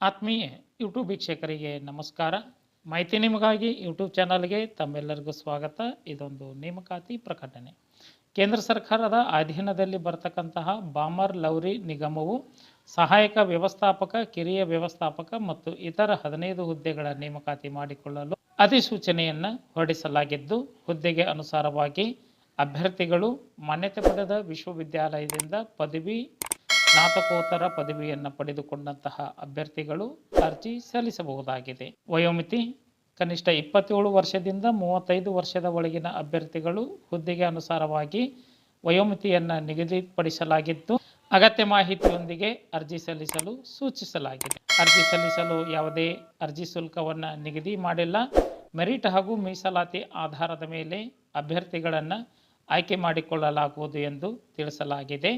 ಆತ್ಮೀಯ ಯೂಟ್ಯೂಬ್ ವೀಕ್ಷಕರಿಗೆ ನಮಸ್ಕಾರ. ಮಾಹಿತಿ ನಿಮಗಾಗಿ ಯೂಟ್ಯೂಬ್ ಚಾನಲ್ಗೆ ತಮ್ಮೆಲ್ಲರಿಗೂ ಸ್ವಾಗತ. ಇದೊಂದು ನೇಮಕಾತಿ ಪ್ರಕಟಣೆ. ಕೇಂದ್ರ ಸರ್ಕಾರದ ಅಧೀನದಲ್ಲಿ ಬರತಕ್ಕಂತಹ ಬಾಮರ್ ಲೌರಿ ನಿಗಮವು ಸಹಾಯಕ ವ್ಯವಸ್ಥಾಪಕ, ಕಿರಿಯ ವ್ಯವಸ್ಥಾಪಕ ಮತ್ತು ಇತರ ಹದಿನೈದು ಹುದ್ದೆಗಳ ನೇಮಕಾತಿ ಮಾಡಿಕೊಳ್ಳಲು ಅಧಿಸೂಚನೆಯನ್ನು ಹೊರಡಿಸಲಾಗಿದ್ದು, ಹುದ್ದೆಗೆ ಅನುಸಾರವಾಗಿ ಅಭ್ಯರ್ಥಿಗಳು ಮಾನ್ಯತೆ ಪಡೆದ ವಿಶ್ವವಿದ್ಯಾಲಯದಿಂದ ಪದವಿ ಸ್ನಾತಕೋತ್ತರ ಪದವಿಯನ್ನು ಪಡೆದುಕೊಂಡಂತಹ ಅಭ್ಯರ್ಥಿಗಳು ಅರ್ಜಿ ಸಲ್ಲಿಸಬಹುದಾಗಿದೆ. ವಯೋಮಿತಿ, ಕನಿಷ್ಠ ಇಪ್ಪತ್ತೇಳು ವರ್ಷದಿಂದ ಮೂವತ್ತೈದು ವರ್ಷದ ಒಳಗಿನ ಅಭ್ಯರ್ಥಿಗಳು ಹುದ್ದೆಗೆ ಅನುಸಾರವಾಗಿ ವಯೋಮಿತಿಯನ್ನು ನಿಗದಿಪಡಿಸಲಾಗಿದ್ದು, ಅಗತ್ಯ ಮಾಹಿತಿಯೊಂದಿಗೆ ಅರ್ಜಿ ಸಲ್ಲಿಸಲು ಸೂಚಿಸಲಾಗಿದೆ. ಅರ್ಜಿ ಸಲ್ಲಿಸಲು ಯಾವುದೇ ಅರ್ಜಿ ಶುಲ್ಕವನ್ನು ನಿಗದಿ ಮಾಡಿಲ್ಲ. ಮೆರಿಟ್ ಹಾಗೂ ಮೀಸಲಾತಿ ಆಧಾರದ ಮೇಲೆ ಅಭ್ಯರ್ಥಿಗಳನ್ನು ಆಯ್ಕೆ ಮಾಡಿಕೊಳ್ಳಲಾಗುವುದು ಎಂದು ತಿಳಿಸಲಾಗಿದೆ.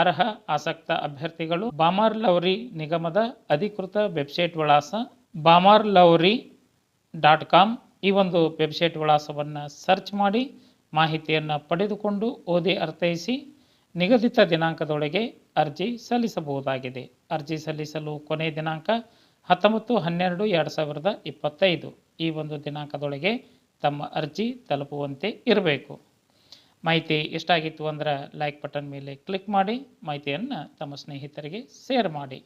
ಅರ್ಹ ಆಸಕ್ತ ಅಭ್ಯರ್ಥಿಗಳು ಬಾಮರ್ ಲೌರಿ ನಿಗಮದ ಅಧಿಕೃತ ವೆಬ್ಸೈಟ್ ವಿಳಾಸ ಬಾಮರ್ ಲೌರಿ ಡಾಟ್ ಕಾಮ್. ಈ ಒಂದು ವೆಬ್ಸೈಟ್ ವಿಳಾಸವನ್ನು ಸರ್ಚ್ ಮಾಡಿ ಮಾಹಿತಿಯನ್ನು ಪಡೆದುಕೊಂಡು ಓದಿ ಅರ್ಥೈಸಿ ನಿಗದಿತ ದಿನಾಂಕದೊಳಗೆ ಅರ್ಜಿ ಸಲ್ಲಿಸಬಹುದಾಗಿದೆ. ಅರ್ಜಿ ಸಲ್ಲಿಸಲು ಕೊನೆಯ ದಿನಾಂಕ ಹತ್ತೊಂಬತ್ತು ಹನ್ನೆರಡು ಎರಡು ಸಾವಿರದ ಇಪ್ಪತ್ತೈದು. ಈ ಒಂದು ದಿನಾಂಕದೊಳಗೆ ತಮ್ಮ ಅರ್ಜಿ ತಲುಪುವಂತೆ ಇರಬೇಕು. ಮಾಹಿತಿ ಇಷ್ಟಾಗಿತ್ತು ಅಂದ್ರೆ ಲೈಕ್ ಬಟನ್ ಮೇಲೆ ಕ್ಲಿಕ್ ಮಾಡಿ ಮಾಹಿತಿಯನ್ನು ತಮ್ಮ ಸ್ನೇಹಿತರಿಗೆ ಶೇರ್ ಮಾಡಿ.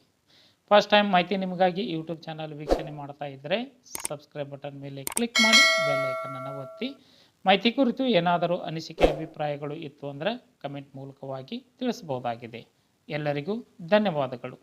ಫಸ್ಟ್ ಟೈಮ್ ಮಾಹಿತಿ ನಿಮಗಾಗಿ ಯೂಟ್ಯೂಬ್ ಚಾನಲ್ ವೀಕ್ಷಣೆ ಮಾಡ್ತಾ ಇದ್ದರೆ ಸಬ್ಸ್ಕ್ರೈಬ್ ಬಟನ್ ಮೇಲೆ ಕ್ಲಿಕ್ ಮಾಡಿ ಬೆಲ್ ಐಕನನ್ನು ಒತ್ತಿ. ಮಾಹಿತಿ ಕುರಿತು ಏನಾದರೂ ಅನಿಸಿಕೆ, ಅಭಿಪ್ರಾಯಗಳು ಇತ್ತು ಅಂದರೆ ಕಮೆಂಟ್ ಮೂಲಕವಾಗಿ ತಿಳಿಸಬಹುದಾಗಿದೆ. ಎಲ್ಲರಿಗೂ ಧನ್ಯವಾದಗಳು.